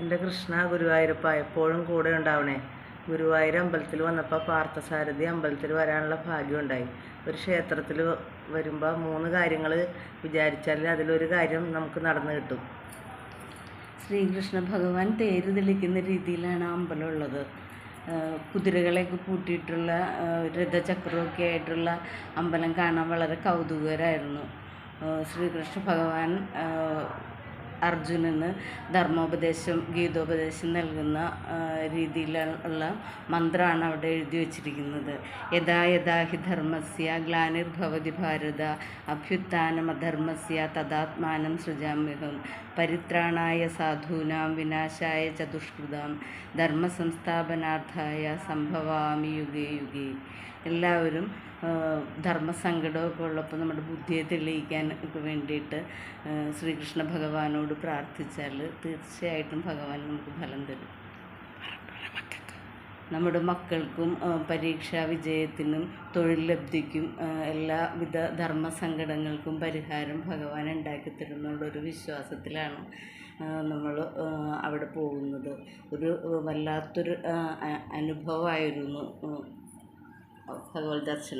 എന്റെ കൃഷ്ണ ഗുരുവായൂരപ്പ എപ്പോഴും കൂടെ ഉണ്ടാവണേ. ഗുരുവായൂർ അമ്പലത്തിൽ വന്നപ്പോൾ പാർത്ഥസാരഥി അമ്പലത്തിൽ വരാനുള്ള ഭാഗ്യം ഉണ്ടായി. ഒരു ക്ഷേത്രത്തിൽ വരുമ്പോൾ മൂന്ന് കാര്യങ്ങൾ വിചാരിച്ചാൽ അതിലൊരു കാര്യം നമുക്ക് നടന്നു കിട്ടും. ശ്രീകൃഷ്ണ ഭഗവാൻ തേര് തെളിക്കുന്ന രീതിയിലാണ് അമ്പലം അമ്പലമുള്ളത് കുതിരകളെയൊക്കെ പൂട്ടിയിട്ടുള്ള രഥചക്രമൊക്കെ ആയിട്ടുള്ള അമ്പലം കാണാൻ വളരെ കൗതുകരായിരുന്നു ആഹ് ശ്രീകൃഷ്ണ ഭഗവാൻ അർജുനന് ധർമ്മോപദേശം ഗീതോപദേശം നൽകുന്ന രീതിയിലുള്ള മന്ത്രമാണ് അവിടെ എഴുതി വച്ചിരിക്കുന്നത്. യഥാ യഥാ ഹി ധർമ്മസ്യ ഗ്ലാനിർഭവതി ഭാരത അഭ്യുത്ഥാനം അധർമ്മസ്യ തഥാത്മാനം സൃജാമ്യഹം പരിത്രാണായ സാധൂനാം വിനാശായ ചതുഷ്കൃതാം ധർമ്മസംസ്ഥാപനാർത്ഥായ സംഭവാമി യുഗേ യുഗേ. എല്ലാവരും ധർമ്മസങ്കടമൊക്കെ ഉള്ളപ്പോൾ നമ്മുടെ ബുദ്ധിയെ തെളിയിക്കാൻ ഒക്കെ വേണ്ടിയിട്ട് ശ്രീകൃഷ്ണ ഭഗവാനോട് പ്രാർത്ഥിച്ചാൽ തീർച്ചയായിട്ടും ഭഗവാൻ നമുക്ക് ഫലം തരും. നമ്മുടെ മക്കൾക്കും പരീക്ഷാ വിജയത്തിനും തൊഴിൽ ലബ്ധിക്കും എല്ലാവിധ ധർമ്മസങ്കടങ്ങൾക്കും പരിഹാരം ഭഗവാൻ ഉണ്ടാക്കി തരുന്നുള്ളൊരു വിശ്വാസത്തിലാണ് നമ്മൾ അവിടെ പോകുന്നത്. ഒരു വല്ലാത്തൊരു ആ, কথা বলতে যাচ্ছে